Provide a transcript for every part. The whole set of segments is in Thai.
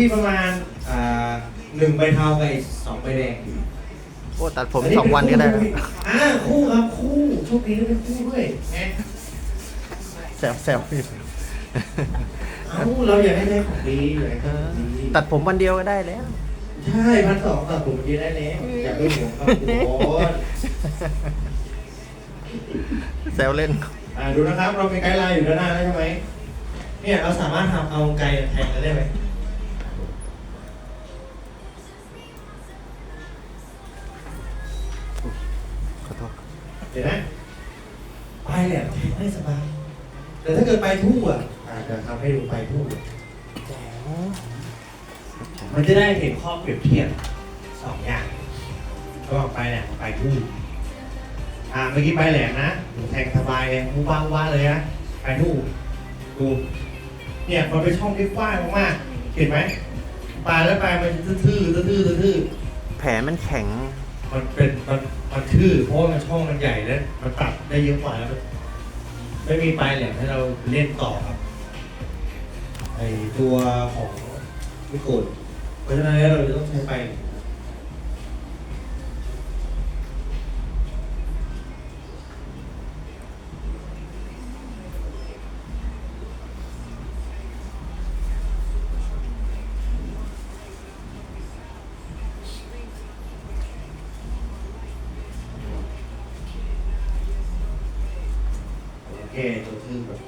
ที่ประมาณอ่าหนึ่งใบเทากับอีกสองใบแดงโอ้ตัดผมสองวันก็ได้นะอ่าคู่ครับคู่โชคดีที่เป็นคู่ด้วยไงแซวแซวพี่เอ้าเราอยากให้ได้ของดีอยากให้ได้ของดีตัดผมวันเดียวก็ได้แล้ว ใช่พันสองตัดผมเยอะได้แล้วอยากได้หัวครับโอ้ยแซวเล่น อ่าดูนะครับเรามีไกด์ไลน์อยู่ด้านหน้าแล้วใช่ไหมเนี่ยเราสามารถทำเอาไกด์แทงกันได้ไหม ห็นไหมไปแหลมแทงได้สบาย แต่ถ้าเกิดไปทู่อะอาจจะทำให้ดูไปทู่มันจะได้เห็นข้อเปรียบเทียบสองอย่าง ก็ไปเนี่ยไปทู่อ่าเมื่อกี้ไปแหลมนะแทงสบายเลยมูบ้างว่าเลยนะไปทู่ดูเนี่ยมันเป็นช่องที่กว้างมากๆเห็นไหมปลาแล้วปลามันทื่อๆทื่อๆทื่อแผลมันแข็ง มันเป็นมันมันทื่อเพราะว่ามันช่องมันใหญ่แล้วมันตัดได้เยอะกว่าแล้วไม่มีปลายแหลมให้เราเล่นต่อครับไอตัวของมิโกดเพราะฉะนั้นเราจะต้องใช้ไป โอเคตัวทื่อแบบ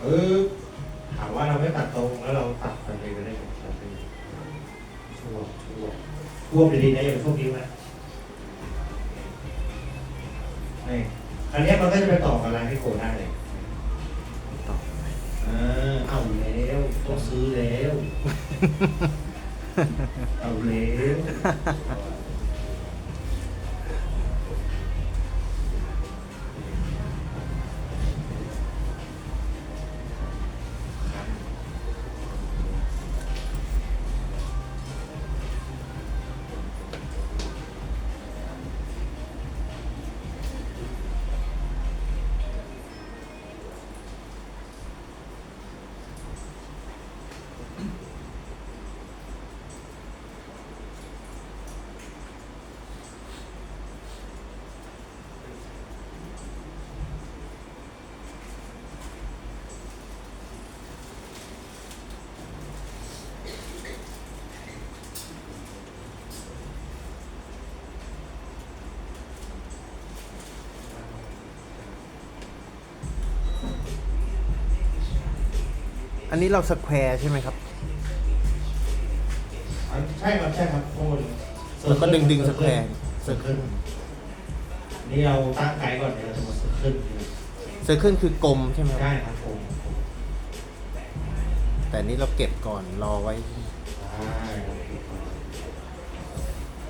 เออถามว่าเราไม่ตัดตรงแล้วเราตัดไปเลยก็ได้ไหมตัดไปเลยช่วงช่วงช่วงดีๆนะอย่าไปช่วงนิ้วนะนี่อันนี้มันก็จะไปต่อกับลายที่โกได้เลยต่ออ่าเอาแล้วต้องซื้อแล้ว เอาแล้ว อันนี้เราสแควร์ใช่ไหมครับอะใช่ครับใช่ครับโอ้ยแล้วก็ดึงดึงสแควร์เซอร์เคิลนี่เราตั้งไกด์ก่อนเดี๋ยวเราจะมาเซอร์เคิลเซอร์เคิลคือกลมใช่ไหมครับ ได้ครับผมแต่อันนี้เราเก็บก่อนรอไว้ ได้ครับ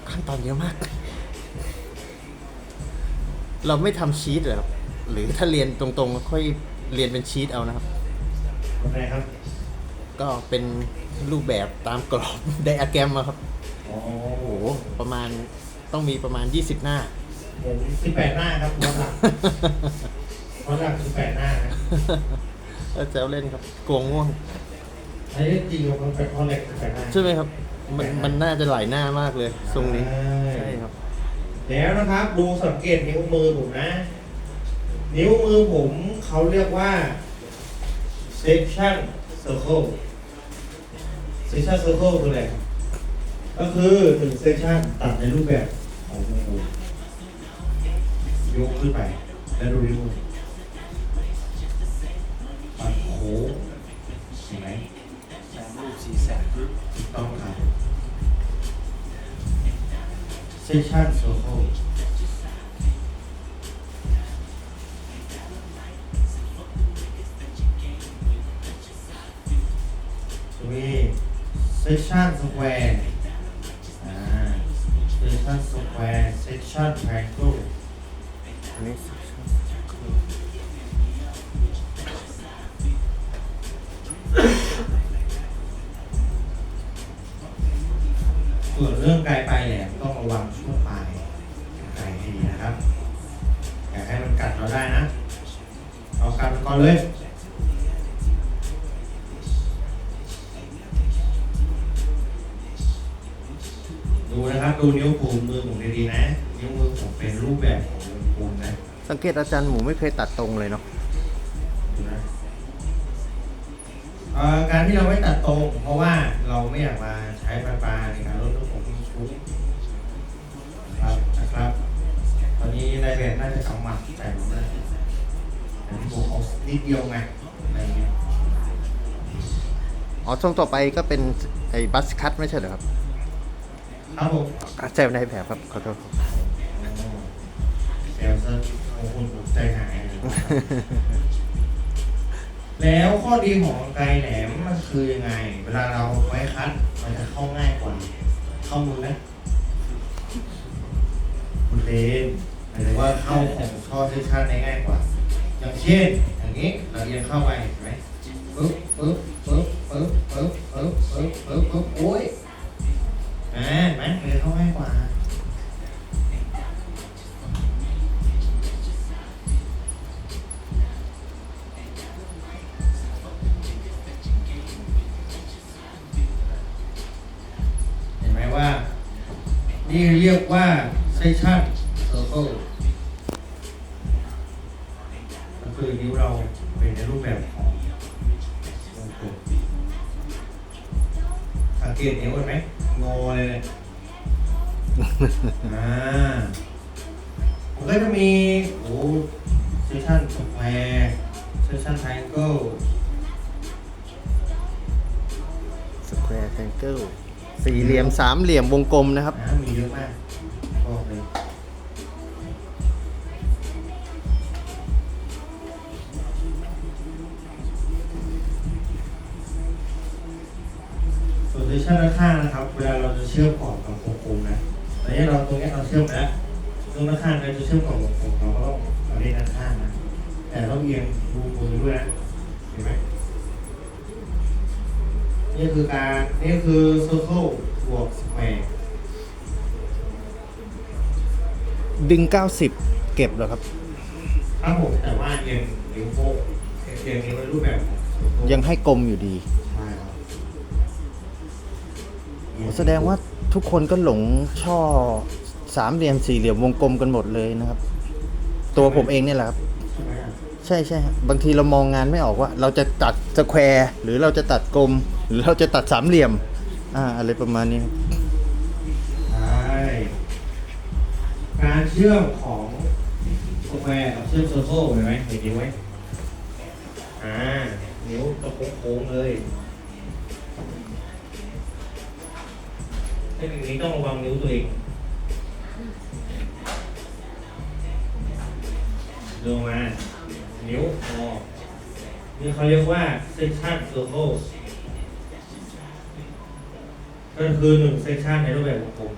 ขั้นตอนเยอะมาก เราไม่ทำชีตเหรอครับ หรือถ้าเรียนตรงๆก็ค่อยเรียนเป็นชีตเอานะครับ คนไหนครับ ก็เป็นรูปแบบตามกรอบ ไดอะแกรมอะครับ อ๋อโอ้โห ประมาณต้องมีประมาณ 20 หน้า ผมสิบแปดหน้าครับย้อนหลังย้อนหลังสิบแปดหน้านะเออแซวเล่นครับกลัวง่วงอันนี้จริงๆมันเป็นคอนเล็กสิบแปดหน้า ใช่ไหมครับ มันมันน่าจะหลายหน้ามากเลยทรงนี้ ใช่ครับ แล้วนะครับ ดูสังเกตนิ้วมือผมนะ นิ้วมือผมเขาเรียกว่า เซสชั่นเซอร์เคิลเซสชั่นเซอร์เคิลคืออะไรก็คือหนึ่งเซสชั่นตัดในรูปแบบของวงกลมยกขึ้นไป และดูริ้วปัดโค้งเห็นไหมแสรูปสีแสงต้องครับเซสชั่นเซอร์เคิลา section square section triangle อันนี้ส่วนเรื่องไกลไปแหลมต้องระวังช่วงปลายไกลให้ดีนะครับ อย่าให้มันกัดเราได้นะก่อนเลย ดูนะครับดูนิ้วปูนมือผมดีๆนะ นิ้วมือผมเป็นรูปแบบของนิ้วปูนนะสังเกตอาจารย์หมูไม่เคยตัดตรงเลยเนาะดูนะเอ่อการที่เราไม่ตัดตรง เพราะว่าเราไม่อยากมาใช้ไฟฟ้าในการลดน้ำผมชุบครับนะครับ ตอนนี้นายแบบน่าจะกำหมัดแต่ผมนะแต่ที่ผมเอานิดเดียวไงอะไรเงี้ยอ๋อช่วงต่อไปก็เป็นไอ้บัสคัตไม่ใช่เหรอครับ ครับผมอะแซวในแบบครับขอโทษครับแซวซะโอ้โหผมใจหาย แล้วข้อดีของไกลแหลมมันคือยังไง เวลาเราไว้คัด มันจะเข้าง่ายกว่า เข้ามือนะคุณเลนหมายถึงว่าเข้าของข้อที่ชัดได้ง่ายกว่า อย่างเช่น อย่างนี้เราเรียนเข้าไปเห็นไหมปึ๊บปึ๊บปึ๊บปึ๊บปึ๊บปึ๊บปึ๊บปึ๊บปึ๊บโอ้ย เห็นไหมเรียนเข้าง่ายกว่า เห็นไหมว่า นี่เรียกว่าเซสชั่นเซอร์เคิลก็คือนิ้วเราเป็นในรูปแบบของวงกลมสังเกตนิ้วเห็นไหม งอเลยเนี่ยอ่ามันก็จะมีโอ้เซสชั่นสแควร์เซสชั่นไทเกิลสแควร์แทงเกิลสี่เหลี่ยมสามเหลี่ยมวงกลมนะครับ นะมีเยอะมากบอกเลยส่วนเซสชั่นด้านข้างนะครับเว ลาเราจะเชื่อมก่อนกับวงกลมนะตอนนี้เราตรงนี้เราเชื่อมไปแล้วตรงด้านข้างเราจะเชื่อมกับวงกลมเราก็ต้องเอาเล่นด้านข้างนะแต่ต้องเอียงดูมือด้วยนะเห็นไหมนี่คือการนี่คือ circle บวก square ดึง 90 เก็บเหรอครับ ครับผมแต่ว่าเรียนนิ้วโป้งเรียนนิ้วในรูปแบบของ circle ยังให้กลมอยู่ดี แสดงว่าทุกคนก็หลงช่อสามเหลี่ยมสี่เหลี่ยมวงกลมกันหมดเลยนะครับ ตัวผมเองเนี่ยแหละครับ ใช่ไหมครับใช่ใช่ครับบางทีเรามองงานไม่ออกว่า เราจะตัดสแควร์หรือเราจะตัดกลม หรือเราจะตัดสามเหลี่ยม อ่า อะไรประมาณนี้ครับใช่การเชื่อมของ square กับเชื่อม circle เห็นไหมเห็นนิ้วไหมอ่านิ้วจะโค้งๆเลย เทคนิคนี้ต้องระวังนิ้วตัวเองลงมานิ้วงอนี่เขาเรียกว่า section circle ก็คือหนึ่ง section ในรูปแบบวงกลม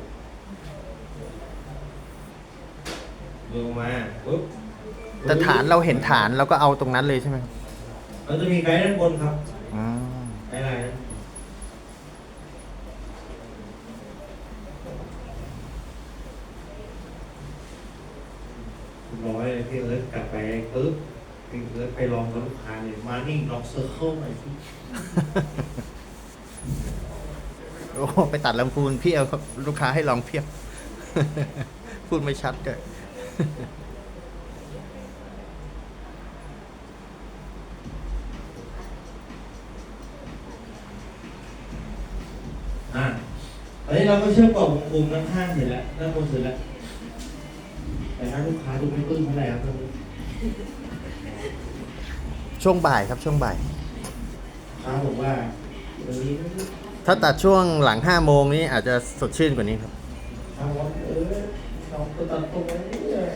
ลงมาปุ๊บแต่ฐานเราเห็นฐานเราก็เอาตรงนั้นเลยใช่ไหมครับ เราจะมีไกด์ด้านบนครับอ่า ไกด์อะไรนะร้อยเลยพี่เอิร์ธ กลับไปปุ๊บพี่เอิร์ธไปลองกับลูกค้าเลยมานิ่งล็อกเซอร์เคิลหน่อยสิโอ้ไปตัดลำพูนเพียบครับลูกค้าให้ลองเพียบ พูดไม่ชัดเลยอะตอนนี้เราก็เชื่อมต่อวงกลมด้านข้างเสร็จแล้วด้านบนเสร็จแล้วแต่ถ้าลูกค้าดูไม่ปลื้มเท่าไหร่ครับตอนนี้ ช่วงบ่ายครับช่วงบ่ายลูกค้าบอกว่าตอนนี้ถ้าตัดช่วงหลังห้าโมงนี้อาจจะสดชื่นกว่านี้ครับทางว่าเออเราไปตัดตรงนี้เลย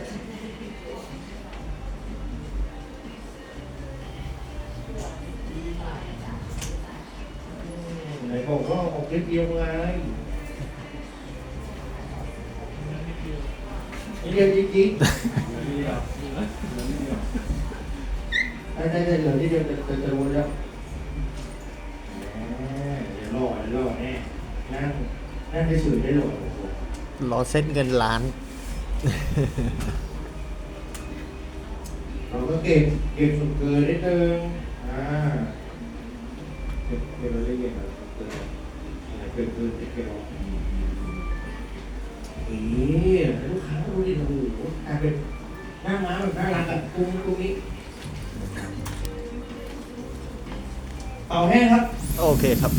ไหนบอกว่าออกคลิปเดียวไงนิดเดียวจริงๆ ได้ได้ได้เหลือนิดเดียวจะจะจะรู้แล้วแหมเดี๋ยวรอเดี๋ยวรอแน่นั่งนั่งได้สื่อได้หรอรอเซ็ตเงินล้าน เราก็เก็บเก็บส่วนเกินนิดนึงอ่าเก็บเก็บรายละเอียดแบบเกินอะไรเกินเกินเก็บเก็บออกนี่ให้ลูกค้าดูดิโอ้โหกลายเป็นหน้าม้าแบบน่ารักอะตรงตรงนี้ เป่าแห้งครับ โอเคครับ